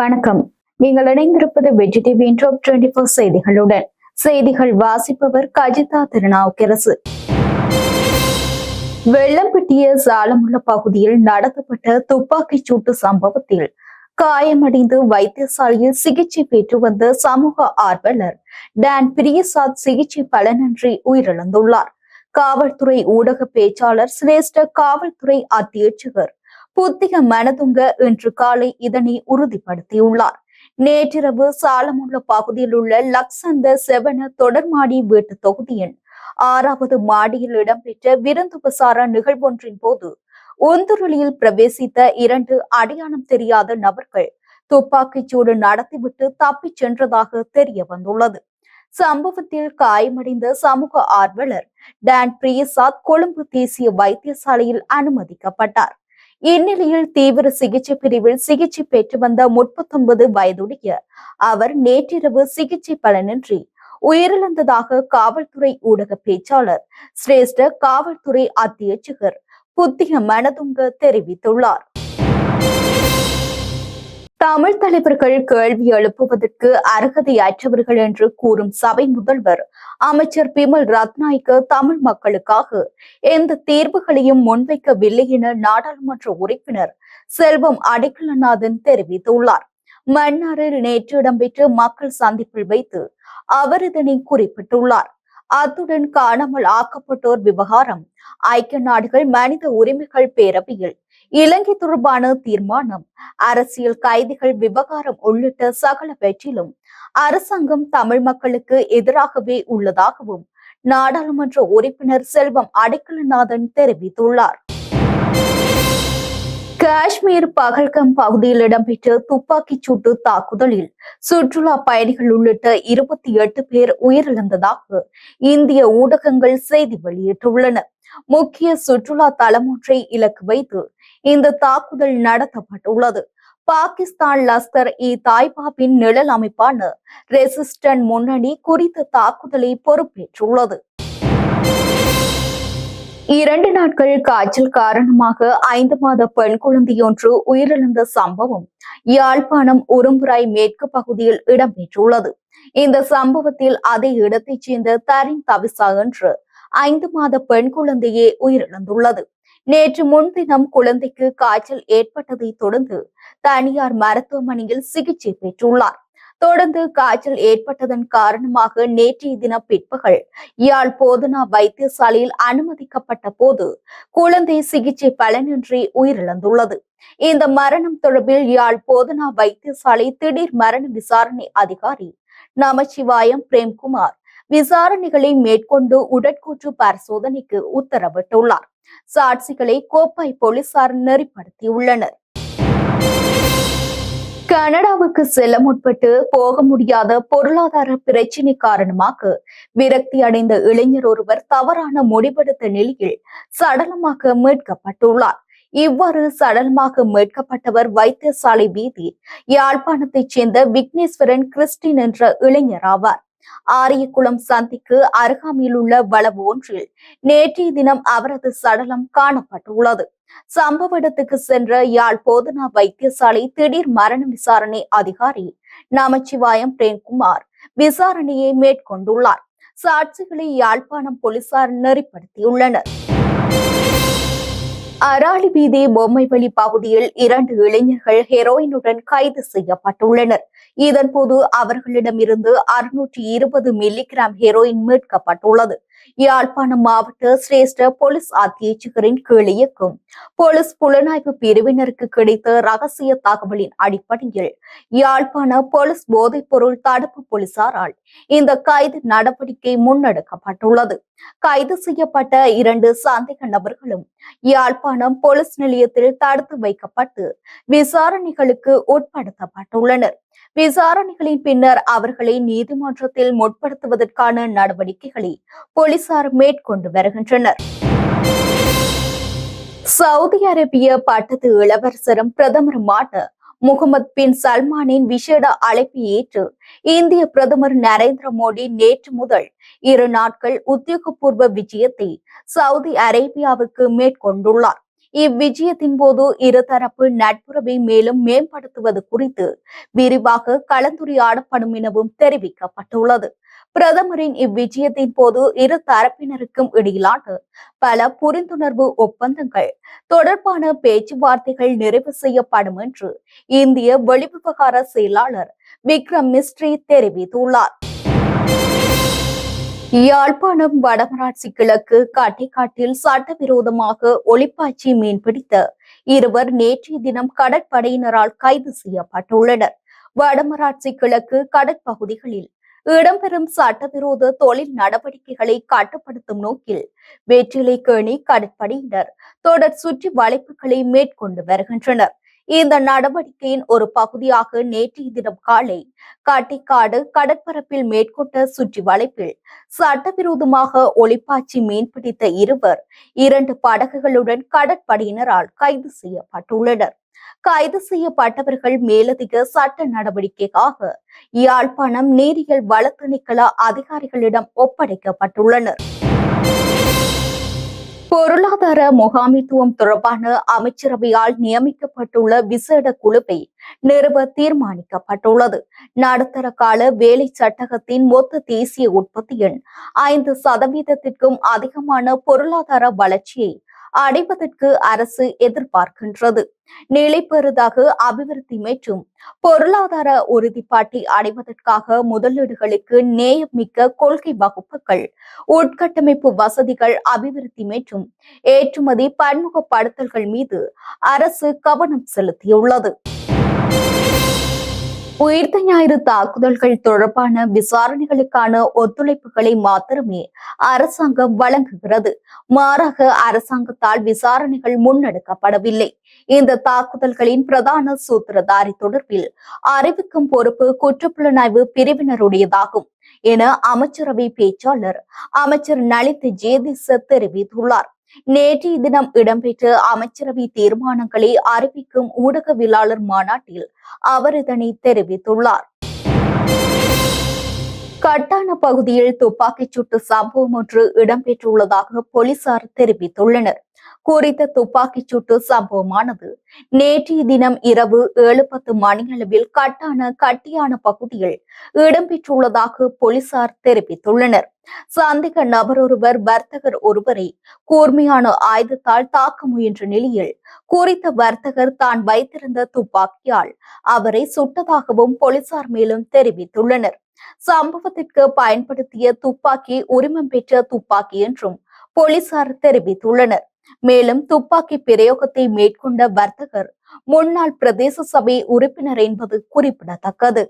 வணக்கம். நீங்கள் இணைந்திருப்பது வெற்றி டிவி டாப் டுவெண்டி போர் செய்திகளுடன். செய்திகள் வாசிப்பவர் கஜிதா திருநாவுக்கரசு. வெள்ளம்பட்டிய சாலமுள்ள பகுதியில் நடத்தப்பட்ட துப்பாக்கிச் சூட்டு சம்பவத்தில் காயமடைந்து வைத்தியசாலையில் சிகிச்சை பெற்று வந்த சமூக ஆர்வலர் டான் பிரியசாத் சிகிச்சை பலனின்றி உயிரிழந்துள்ளார். காவல்துறை ஊடக பேச்சாளர் சிரேஷ்ட காவல்துறை அத்தியட்சகர் புத்திக மனதுங்க இன்று காலை இதனை உறுதிப்படுத்தியுள்ளார். நேற்றிரவு சாலமுள்ள பகுதியில் உள்ள லக்சந்த செவன தொடர்மாடி வீட்டு தொகுதியின் ஆறாவது மாடியில் இடம்பெற்ற விருந்துபசார நிகழ்வொன்றின் போது ஒந்துருளியில் பிரவேசித்த இரண்டு அடையாளம் தெரியாத நபர்கள் துப்பாக்கிச் சூடு நடத்திவிட்டு தப்பிச் சென்றதாக தெரிய வந்துள்ளது. சம்பவத்தில் காயமடைந்த சமூக ஆர்வலர் டான் பிரியசாத் கொழும்பு தேசிய வைத்தியசாலையில் அனுமதிக்கப்பட்டார். இந்நிலையில் தீவிர சிகிச்சை பிரிவில் சிகிச்சை பெற்று வந்த முப்பத்தொன்பது வயதுடைய அவர் நேற்றிரவு சிகிச்சை பலனின்றி உயிரிழந்ததாக காவல்துறை ஊடக பேச்சாளர் சிரேஷ்ட காவல்துறை அத்தியட்சகர் புத்திய மனதுங்க தெரிவித்துள்ளார். தமிழ் தலைவர்கள் கேள்வி எழுப்புவதற்கு அர்ஹதையற்றவர்கள் என்று கூறும் சபை முதல்வர் அமைச்சர் பிமல் ரத்நாய்க்கு தமிழ் மக்களுக்காக எந்த தீர்வுகளையும் முன்வைக்கவில்லை என நாடாளுமன்ற உறுப்பினர் செல்வம் அடைக்கலநாதன் தெரிவித்துள்ளார். மன்னாரில் நேற்று இடம்பெற்ற மக்கள் சந்திப்பில் வைத்து அவர் இதனை குறிப்பிட்டுள்ளார். அத்துடன் காணாமல் ஆக்கப்பட்டோர் விவகாரம் ஐக்கிய நாடுகள் மனித உரிமைகள் பேரவையில் இலங்கை தொடர்பான தீர்மானம் அரசியல் கைதிகள் விவகாரம் உள்ளிட்ட சகலவற்றிலும் அரசாங்கம் தமிழ் மக்களுக்கு எதிராகவே உள்ளதாகவும் நாடாளுமன்ற உறுப்பினர் செல்வம் அடைக்கலநாதன் தெரிவித்துள்ளார். காஷ்மீர் பகல்கம் பகுதியில் இடம்பெற்ற துப்பாக்கிச் சூட்டு தாக்குதலில் சுற்றுலா பயணிகள் உள்ளிட்ட இருபத்தி எட்டு பேர் உயிரிழந்ததாக இந்திய ஊடகங்கள் செய்தி வெளியிட்டுள்ளன. முக்கிய சுற்றுலா தலம் ஒன்றை இலக்கு வைத்து இந்த தாக்குதல் நடத்தப்பட்டுள்ளது. பாகிஸ்தான் லஸ்கர் இ தாய்பாபின் நிழல் அமைப்பான ரெசிஸ்டன் முன்னணி குறித்த தாக்குதலை பொறுப்பேற்றுள்ளது. இரண்டு நாட்கள் காய்ச்சல் காரணமாக ஐந்து மாத பெண் குழந்தையொன்று உயிரிழந்த சம்பவம் யாழ்ப்பாணம் உரும்புராய் மேற்கு பகுதியில் இடம்பெற்றுள்ளது. இந்த சம்பவத்தில் அதே இடத்தைச் சேர்ந்த தரின் தவிசா என்று ஐந்து மாத பெண் குழந்தையே உயிரிழந்துள்ளது. நேற்று முன்தினம் குழந்தைக்கு காய்ச்சல் ஏற்பட்டதை தொடர்ந்து தனியார் மருத்துவமனையில் சிகிச்சை பெற்றுள்ளார். தொடர்ந்து காய்ச்சல் ஏற்பட்டதன் காரணமாக நேற்றைய தின பிற்பகல் யாழ் போதனா வைத்தியசாலையில் அனுமதிக்கப்பட்ட போது குழந்தை சிகிச்சை பலனின்றி உயிரிழந்துள்ளது. இந்த மரணம் தொடர்பில் யாழ் போதனா வைத்தியசாலை திடீர் மரண விசாரணை அதிகாரி நமச்சிவாயம் பிரேம்குமார் விசாரணைகளை மேற்கொண்டு உடற்கூற்று பரிசோதனைக்கு உத்தரவிட்டுள்ளார். சாட்சிகளை கோப்பாய் போலீசார் நெறிப்படுத்தியுள்ளனர். கனடாவுக்கு செல்ல முற்பட்டு போக முடியாத பொருளாதார பிரச்சினை காரணமாக விரக்தி அடைந்த இளைஞர் ஒருவர் தவறான முடிவெடுத்த நிலையில் சடலமாக மீட்கப்பட்டுள்ளார். இவ்வாறு சடலமாக மீட்கப்பட்டவர் வைத்தியசாலை வீதி யாழ்ப்பாணத்தைச் சேர்ந்த விக்னேஸ்வரன் கிறிஸ்டின் என்ற இளைஞர் ஆவார். ஆரியகுளம் சந்திக்கு அருகாமையில் உள்ள வளவு ஒன்றில் நேற்றைய தினம் அவரது சடலம் காணப்பட்டுள்ளது. சம்பவ இடத்துக்கு சென்ற யாழ் போதனா வைத்தியசாலை திடீர் மரண விசாரணை அதிகாரி நமச்சிவாயம் பிரேம்குமார் விசாரணையை மேற்கொண்டுள்ளார். சாட்சிகளை யாழ்ப்பாணம் போலீசார் நெறிப்படுத்தியுள்ளனர். அராலிபீதி வீதி பொம்மைவெளி பகுதியில் இரண்டு இளைஞர்கள் ஹெரோயினுடன் கைது செய்யப்பட்டுள்ளனர். இதன்போது அவர்களிடமிருந்து அறுநூற்றி இருபது மில்லிகிராம் ஹெரோயின் மீட்கப்பட்டுள்ளது. யாழ்ப்பாணம் மாவட்ட சிரேஷ்ட போலீஸ் அத்தியட்சகரின் கீழ் இயக்கும். போலீஸ் புலனாய்வு பிரிவினருக்கு கிடைத்த ரகசிய தகவலின் அடிப்படையில் யாழ்ப்பாண போலீஸ் போதைப் பொருள் தடுப்பு போலீசாரால் இந்த கைது நடவடிக்கை முன்னெடுக்கப்பட்டுள்ளது. கைது செய்யப்பட்ட இரண்டு சந்தேக நபர்களும் யாழ்ப்பாணம் போலீஸ் நிலையத்தில் தடுத்து வைக்கப்பட்டு விசாரணைகளுக்கு உட்படுத்தப்பட்டுள்ளனர். விசாரணைகளின் பின்னர் அவர்களை நீதிமன்றத்தில் முற்படுத்துவதற்கான நடவடிக்கைகளை போலீசார் மேற்கொண்டு வருகின்றனர். சவுதி அரேபிய பட்டத்து இளவரசரும் பிரதமருமான முகமது பின் சல்மானின் விசேட அழைப்பை ஏற்று இந்திய பிரதமர் நரேந்திர மோடி நேற்று முதல் இரு நாட்கள் உத்தியோகபூர்வ விஜயத்தை சவுதி அரேபியாவுக்கு மேற்கொண்டுள்ளார். இவ்விஜயத்தின் போது இருதரப்பு நட்புறவை மேலும் மேம்படுத்துவது குறித்து விரிவாக கலந்துரையாடப்படும் எனவும் தெரிவிக்கப்பட்டுள்ளது. பிரதமரின் இவ்விஜயத்தின் போது இரு தரப்பினருக்கும் இடையிலான பல புரிந்துணர்வு ஒப்பந்தங்கள் தொடர்பான பேச்சுவார்த்தைகள் நிறைவு செய்யப்படும் என்று இந்திய வெளிவிவகார செயலாளர் விக்ரம் மிஸ்ரி தெரிவித்துள்ளார். யாழ்ப்பாணம் வடமராட்சி கிழக்கு கட்டைக்காட்டில் சட்டவிரோதமாக ஒளிப்பாய்ச்சி மீன்பிடித்த இருவர் நேற்றைய தினம் கடற்படையினரால் கைது செய்யப்பட்டுள்ளனர். வடமராட்சி கிழக்கு கடற்பகுதிகளில் இடம்பெறும் சட்டவிரோத தொழில் நடவடிக்கைகளை கட்டுப்படுத்தும் நோக்கில் வெற்றிலை கேணி கடற்படையினர் தொடர் சுற்றி வளைப்புகளை மேற்கொண்டு வருகின்றனர். இந்த நடவடிக்கையின் ஒரு பகுதியாக நேற்றைய தினம் காலை காட்டிக்காடு கடற்பரப்பில் மேற்கொண்ட சுற்றி வளைப்பில் சட்டவிரோதமாக ஒளிப்பாய்ச்சி மீன்பிடித்த இருவர் இரண்டு படகுகளுடன் கடற்படையினரால் கைது செய்யப்பட்டுள்ளனர். கைது செய்யப்பட்டவர்கள் மேலதிக சட்ட நடவடிக்கைக்காக யாழ்ப்பாணம் நீரியல் வளத்திணைக்கள அதிகாரிகளிடம் ஒப்படைக்கப்பட்டுள்ளனர். பொருளாதார முகாமித்துவம் தொடர்பான அமைச்சரவையால் நியமிக்கப்பட்டுள்ள விசேட குழுவை நிறுவ தீர்மானிக்கப்பட்டுள்ளது. நடுத்தர கால வேலை சட்டகத்தின் மொத்த தேசிய உற்பத்தியின் ஐந்து சதவீதத்திற்கும் அதிகமான பொருளாதார வளர்ச்சியை அடைவதற்கு அரசு எதிர்பார்க்கின்றது. நிலைப்பெறுதாக அபிவிருத்தி மற்றும் பொருளாதார உறுதிப்பாட்டை அடைவதற்காக முதலீடுகளுக்கு நேயமிக்க கொள்கை வகுப்புகள் உட்கட்டமைப்பு வசதிகள் அபிவிருத்தி மற்றும் ஏற்றுமதி பன்முகப்படுத்தல்கள் மீது அரசு கவனம் செலுத்தியுள்ளது. உயிர்த்த ஞாயிறு தாக்குதல்கள் தொடர்பான விசாரணைகளுக்கான ஒத்துழைப்புகளை மாத்திரமே அரசாங்கம் வழங்குகிறது. மாறாக அரசாங்கத்தால் விசாரணைகள் முன்னெடுக்கப்படவில்லை. இந்த தாக்குதல்களின் பிரதான சூத்திரதாரி தொடர்பில் அறிவிக்கும் பொறுப்பு குற்றப்புலனாய்வு பிரிவினருடையதாகும் என அமைச்சரவை பேச்சாளர் அமைச்சர் நளித் ஜேதிச தெரிவித்துள்ளார். நேற்றைய தினம் இடம்பெற்ற அமைச்சரவை தீர்மானங்களை அறிவிக்கும் ஊடகவியலாளர் மாநாட்டில் அவர் இதனை தெரிவித்துள்ளார். கட்டான பகுதியில் துப்பாக்கிச் சூட்டு சம்பவம் ஒன்று இடம்பெற்றுள்ளதாக போலீசார் தெரிவித்துள்ளனர். குறித்த துப்பாக்கிச் சூட்டு சம்பவமானது. நேற்றைய தினம் இரவு ஏழு பத்து மணியளவில் கட்டான கட்டியான பகுதியில் இடம்பெற்றுள்ளதாக போலீசார் தெரிவித்துள்ளனர். சந்திக்க நபர் ஒருவர் வர்த்தகர் ஒருவரை கூர்மையான ஆயுதத்தால் தாக்க முயன்ற நிலையில் குறித்த வர்த்தகர் தான் வைத்திருந்த துப்பாக்கியால் அவரை சுட்டதாகவும் போலீசார் மேலும் தெரிவித்துள்ளனர். சம்பவத்திற்கு பயன்படுத்திய துப்பாக்கி உரிமம் பெற்ற துப்பாக்கி என்றும் போலீசார் தெரிவித்துள்ளனர். மேலும் துப்பாக்கி பிரயோகத்தை மேற்கொண்ட வர்த்தகர் முன்னாள் பிரதேச சபை உறுப்பினர் என்பது குறிப்பிடத்தக்கது.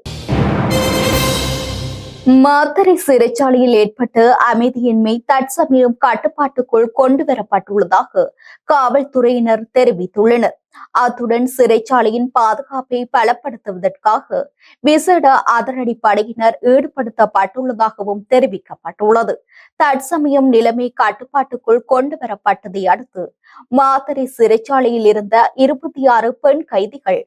மாத்தறை சிறைச்சாலையில் ஏற்பட்ட அமைதியின்மை தற்சமயம் கட்டுப்பாட்டுக்குள் கொண்டு வரப்பட்டுள்ளதாக காவல்துறையினர் தெரிவித்துள்ளனர். அத்துடன் சிறைச்சாலையின் பாதுகாப்பை பலப்படுத்துவதற்காக விசேட அதிரடி படையினர் ஈடுபடுத்தப்பட்டுள்ளதாகவும் தெரிவிக்கப்பட்டுள்ளது. தற்சமயம் நிலைமை கட்டுப்பாட்டுக்குள் கொண்டு வரப்பட்டதை அடுத்து மாத்தறை சிறைச்சாலையில் இருந்த இருபத்தி ஆறு பெண் கைதிகள்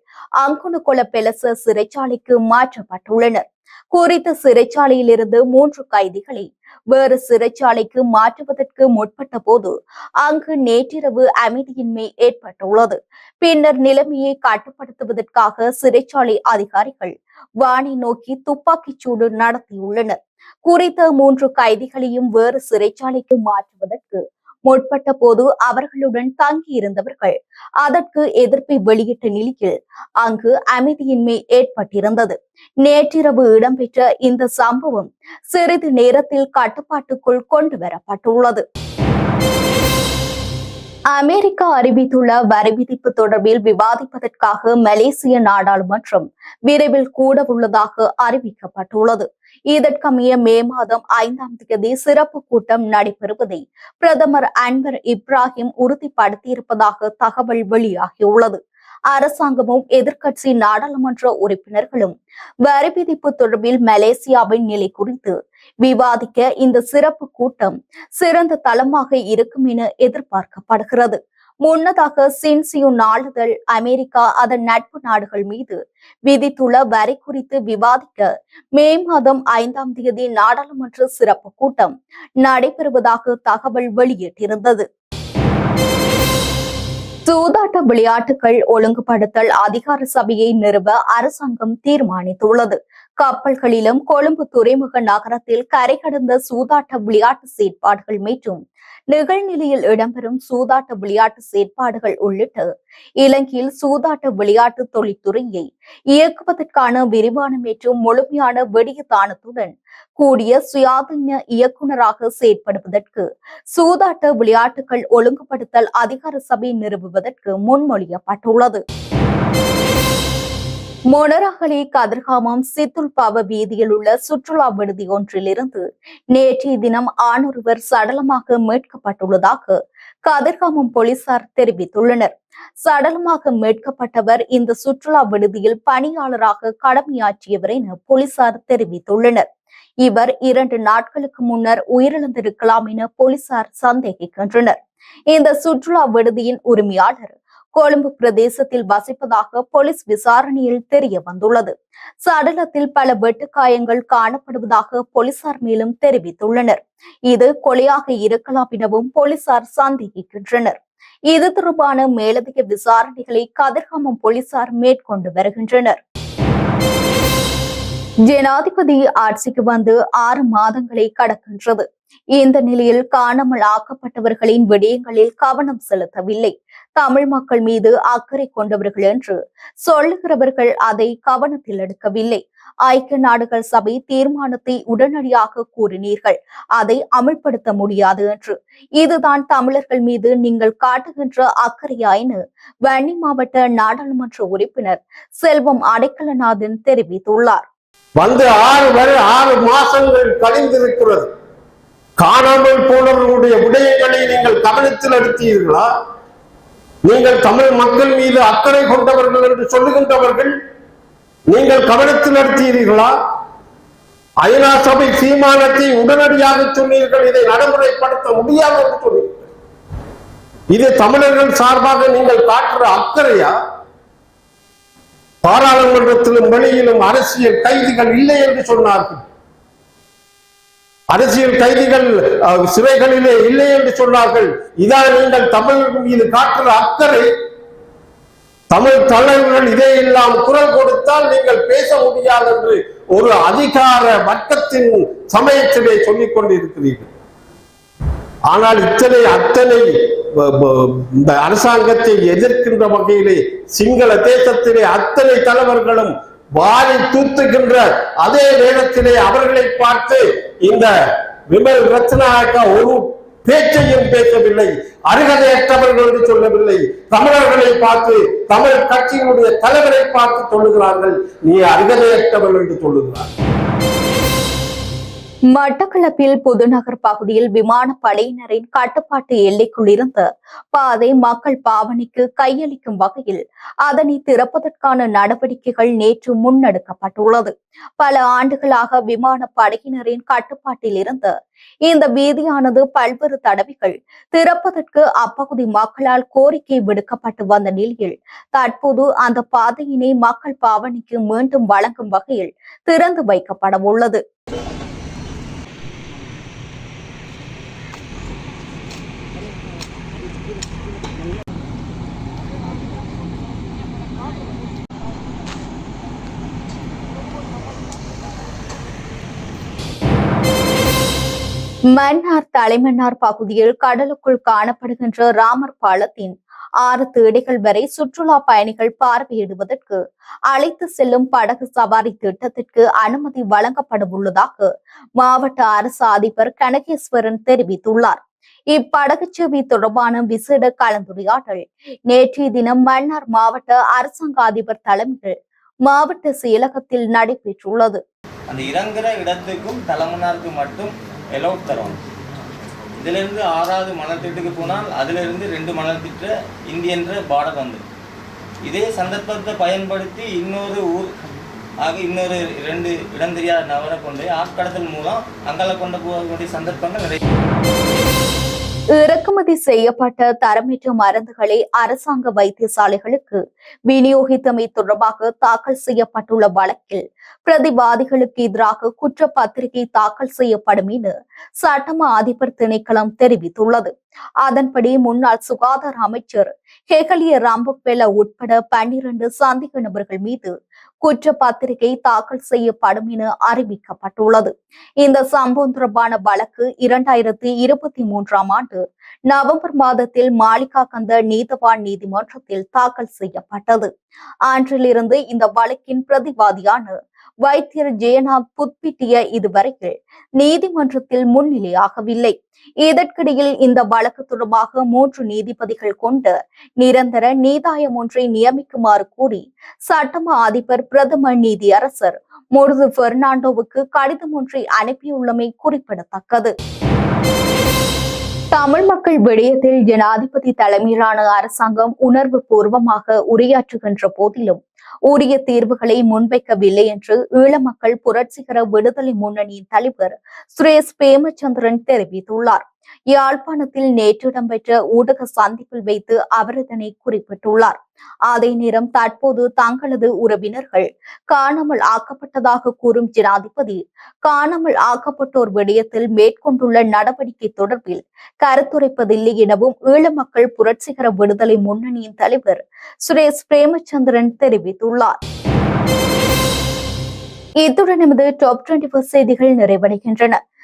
அங்குணுகொல பெலச சிறைச்சாலைக்கு மாற்றப்பட்டுள்ளனர். குறித்த சிறைச்சாலையிலிருந்து மூன்று கைதிகளை வேறு சிறைச்சாலைக்கு மாற்றுவதற்கு முற்பட்ட போது அங்கு நேற்றிரவு அமைதியின்மை ஏற்பட்டுள்ளது. பின்னர் நிலைமையை கட்டுப்படுத்துவதற்காக சிறைச்சாலை அதிகாரிகள் வானை நோக்கி துப்பாக்கிச் சூடு நடத்தியுள்ளனர். குறித்த மூன்று கைதிகளையும் வேறு சிறைச்சாலைக்கு மாற்றுவதற்கு முற்பட்ட போது அவர்களுடன் தங்கியிருந்தவர்கள். அதற்கு எதிர்ப்பை வெளியிட்ட நிலையில் அங்கு அமைதியின்மை ஏற்பட்டிருந்தது. நேற்றிரவு இடம்பெற்ற இந்த சம்பவம் சிறிது நேரத்தில் கட்டுப்பாட்டுக்குள் கொண்டு வரப்பட்டுள்ளது அமெரிக்கா அறிவித்துள்ள வரி விதிப்பு தொடர்பில் விவாதிப்பதற்காக மலேசிய நாடாளுமன்றம் விரைவில் கூட உள்ளதாக அறிவிக்கப்பட்டுள்ளது. இதற்கமைய மே மாதம் ஐந்தாம் தேதி சிறப்பு கூட்டம் நடைபெறுவதை பிரதமர் அன்வர் இப்ராஹிம் உறுதிப்படுத்தியிருப்பதாக தகவல் வெளியாகியுள்ளது. அரசாங்கமும் எதிர்க்கட்சி நாடாளுமன்ற உறுப்பினர்களும் வரி விதிப்பு தொடர்பில் மலேசியாவின் நிலை குறித்து விவாதிக்க இந்த சிறப்பு கூட்டம் சிறந்த தளமாக இருக்கும் என எதிர்பார்க்கப்படுகிறது. முன்னதாக சின்சியு நாளிதழ் அமெரிக்கா அதன் நட்பு நாடுகள் மீது விதித்துள்ள வரி குறித்து விவாதிக்க மே மாதம் ஐந்தாம் தேதி நாடாளுமன்ற சிறப்பு கூட்டம் நடைபெறுவதாக தகவல் வெளியிட்டிருந்தது. சூதாட்ட விளையாட்டுகள் ஒழுங்குபடுத்தல் அதிகார சபையை நிறுவ அரசாங்கம் தீர்மானித்துள்ளது. கப்பல்களிலும் கொழும்பு துறைமுக நகரத்தில் கரை கடந்த சூதாட்ட விளையாட்டு செயற்பாடுகள் மற்றும் நிகழ்நிலையில் இடம்பெறும் சூதாட்ட விளையாட்டு செயற்பாடுகள் உள்ளிட்ட இலங்கையில் சூதாட்ட விளையாட்டு தொழில்துறையை இயக்குவதற்கான விரிவான மற்றும் முழுமையான வெடியதானத்துடன் கூடிய சுயாதீன இயக்குநராக செயற்படுவதற்கு சூதாட்ட விளையாட்டுகள் ஒழுங்குபடுத்தல் அதிகார சபை நிறுவுவதற்கு முன்மொழியப்பட்டுள்ளது. மொனராகலி கதிர்காமம் சித்துல்பாவ வீதியில் உள்ள சுற்றுலா விடுதி ஒன்றிலிருந்து நேற்றைய தினம் ஆணொருவர் சடலமாக மீட்கப்பட்டுள்ளதாக கதிர்காமம் போலீசார் தெரிவித்துள்ளனர். சடலமாக மீட்கப்பட்டவர் இந்த சுற்றுலா விடுதியில் பணியாளராக கடமையாற்றியவர் என போலீசார் தெரிவித்துள்ளனர். இவர் இரண்டு நாட்களுக்கு முன்னர் உயிரிழந்திருக்கலாம் என போலீசார் சந்தேகிக்கின்றனர். இந்த சுற்றுலா விடுதியின் உரிமையாளர் கொழும்பு பிரதேசத்தில் வசிப்பதாக போலீஸ் விசாரணையில் தெரிய வந்துள்ளது. சடலத்தில் பல வெட்டுக்காயங்கள் காணப்படுவதாக போலீசார் மேலும் தெரிவித்துள்ளனர். இது கொலையாக இருக்கலாம் எனவும் போலீசார் சந்தேகிக்கின்றனர். இது தொடர்பான மேலதிக விசாரணைகளை கதிர்காமம் போலீசார் மேற்கொண்டு வருகின்றனர். ஜனாதிபதி ஆட்சிக்கு வந்து ஆறு மாதங்களை கடக்கின்றது. இந்த நிலையில் காணாமல் ஆக்கப்பட்டவர்களின் விடயங்களில் கவனம் செலுத்தவில்லை. தமிழ் மக்கள் மீது அக்கறை கொண்டவர்கள் என்று சொல்லுகிறவர்கள் அதை கவனத்தில் எடுக்கவில்லை. ஐக்கிய நாடுகள் சபை தீர்மானத்தை உடனடியாக கூறினீர்கள். அதை அமல்படுத்த முடியாது என்று. இதுதான் தமிழர்கள் மீது நீங்கள் காட்டுகின்ற அக்கறையா வன்னி மாவட்ட நாடாளுமன்ற உறுப்பினர் செல்வம் அடைக்கலநாதன் தெரிவித்துள்ளார். வந்து ஆறு ஆறு மாசங்கள் கழிந்திருக்கிறது. காணாமல் போனவர்களுடைய விடயங்களை நீங்கள் கவனத்தில் எடுத்தீர்களா? நீங்கள் தமிழ் மக்கள் மீது அக்கறை கொண்டவர்கள் என்று சொல்லுகின்றவர்கள் நீங்கள் கவனத்தில் நடத்தியீர்களா ஐநா சபை தீர்மானத்தை உடனடியாக சொன்னீர்கள் இதை நடைமுறைப்படுத்த முடியாது என்று சொன்னீர்கள். இது தமிழர்கள் சார்பாக நீங்கள் காட்டுற அக்கறையா? பாராளுமன்றத்திலும் வெளியிலும் அரசியல் கைதிகள் இல்லை என்று சொன்னார்கள். அரசியல் கைதிகள் அஹ், சிறைகளிலே இல்லை என்று சொன்னார்கள். இதான் நீங்கள் தமிழ் மீது காட்டுற அக்கறை தமிழ் தலைவர்கள் இதையெல்லாம் குரல் கொடுத்தால் நீங்கள் பேச முடியாது என்று ஒரு அதிகார வர்க்கத்தின் சமயத்திலே சொல்லிக் கொண்டிருக்கிறீர்கள். ஆனால் இத்தனை அத்தனை இந்த அரசாங்கத்தை எதிர்க்கின்ற வகையிலே சிங்கள தேசத்திலே அத்தனை தலைவர்களும் வாரி தூத்துகின்ற அதே நேரத்திலே அவர்களை பார்த்து இந்த விமல் ரத்னாயக்கா ஒரு பேச்சையும் பேசவில்லை அருகதையற்றவர்கள் என்று சொல்லவில்லை. தமிழர்களை பார்த்து தமிழ் கட்சியினுடைய தலைவரை பார்த்து சொல்லுகிறார்கள். நீ அருகதையற்றவர்கள் என்று சொல்லுகிறார் மட்டக்களப்பில் புதுநகர் பகுதியில் விமான படையினரின் கட்டுப்பாட்டு எல்லைக்குள் இருந்து பாதை மக்கள் பாவனைக்கு கையளிக்கும் வகையில் அதனை திறப்பதற்கான நடவடிக்கைகள் நேற்று முன்னெடுக்கப்பட்டுள்ளது. பல ஆண்டுகளாக விமான படையினரின் கட்டுப்பாட்டில் இருந்து இந்த வீதியானது பல்வேறு தடவைகள் திறப்பதற்கு அப்பகுதி மக்களால் கோரிக்கை விடுக்கப்பட்டு வந்த நிலையில் தற்போது அந்த பாதையினை மக்கள் பாவனைக்கு மீண்டும் வழங்கும் வகையில் திறந்து வைக்கப்பட உள்ளது மன்னார் தலைமன்னார் பகுதியில் கடலுக்குள் காணப்படுகின்ற ராமர் பாலத்தின் ஆறு தேடிகள் வரை சுற்றுலா பயணிகள் பார்வையிடுவதற்கு அழைத்து செல்லும் படகு சவாரி திட்டத்திற்கு அனுமதி வழங்கப்பட உள்ளதாக மாவட்ட அரசு அதிபர் கனகேஸ்வரன் தெரிவித்துள்ளார். இப்படகுச்சேவை தொடர்பான விசேட கலந்துரையாடல் நேற்றைய தினம் மன்னார் மாவட்ட அரசாங்க அதிபர் தலைமையில் மாவட்ட செயலகத்தில் நடைபெற்றுள்ளது. அந்த இறங்குற இடத்துக்கும் தலைமன்னாருக்கு மட்டும் எலவுட் தரும் இதிலிருந்து ஆறாவது மணல் திட்டுக்கு போனால் அதிலிருந்து ரெண்டு மணல் திட்ட இந்தியன்ற பார்டர் வந்துடும் இதே சந்தர்ப்பத்தை பயன்படுத்தி இன்னொரு ஊர் ஆக இன்னொரு ரெண்டு இடம் தெரியாத நபரை கொண்டு ஆட்கடத்தல் மூலம் அங்கால கொண்டு போகக்கூடிய சந்தர்ப்பங்கள் நிறைய. இறக்குமதி செய்யப்பட்ட தரமற்ற மருந்துகளை அரசாங்க வைத்தியசாலைகளுக்கு விநியோகித்தமை தொடர்பாக தாக்கல் செய்யப்பட்டுள்ள வழக்கில் பிரதிவாதிகளுக்கு எதிராக குற்றப்பத்திரிகை தாக்கல் செய்யப்படும் என சட்டம அதிபர் திணைக்களம் தெரிவித்துள்ளது. அதன்படி முன்னாள் சுகாதார அமைச்சர் ஹெகலிய ராம்பப்பெல உட்பட பன்னிரண்டு சந்தேக நபர்கள் மீது குற்றப்பத்திரிகை தாக்கல் செய்யப்படும் என அறிவிக்கப்பட்டுள்ளது. இந்த சம்பவம் தொடர்பான வழக்கு இரண்டாயிரத்தி இருபத்தி மூன்றாம் ஆண்டு நவம்பர் மாதத்தில் மாளிகா கந்த நீதவான் நீதிமன்றத்தில் தாக்கல் செய்யப்பட்டது. அன்றிலிருந்து இந்த வழக்கின் பிரதிவாதியான வைத்தியர் ஜெயநாத் புத்பிட்டிய இதுவரையில் நீதிமன்றத்தில் முன்னிலையாகவில்லை. இதற்கிடையில் இந்த வழக்கு தொடர்பாக மூன்று நீதிபதிகள் கொண்ட நிரந்தர நீதாயம் ஒன்றை நியமிக்குமாறு கூறி சட்டம அதிபர் பிரதம நீதியரசர் முருது பெர்னாண்டோவுக்கு கடிதம் ஒன்றை அனுப்பியுள்ளமை குறிப்பிடத்தக்கது. தமிழ் மக்கள் விடயத்தில் ஜனாதிபதி தலைமையிலான அரசாங்கம் உணர்வு பூர்வமாக உரையாற்றுகின்ற போதிலும் உரிய தீர்வுகளை முன்வைக்கவில்லை என்று ஈழ மக்கள் புரட்சிகர விடுதலை முன்னணியின் தலைவர் சுரேஷ் பேமச்சந்திரன் தெரிவித்துள்ளார். யாழ்ப்பாணத்தில் நேற்று இடம்பெற்ற ஊடக சந்திப்பில் வைத்து அவர் இதனை குறிப்பிட்டுள்ளார் அதே நேரம் தற்போது தங்களது உறவினர்கள் காணாமல் ஆக்கப்பட்டதாக கூறும் ஜனாதிபதி காணாமல் ஆக்கப்பட்டோர் விடயத்தில் மேற்கொண்டுள்ள நடவடிக்கை தொடர்பில் கருத்துரைப்பதில்லை எனவும் ஈழ மக்கள் புரட்சிகர விடுதலை முன்னணியின் தலைவர் சுரேஷ் பிரேமச்சந்திரன் தெரிவித்துள்ளார் இத்துடன் நமது டாப் டுவெண்டி செய்திகள் நிறைவடைகின்றன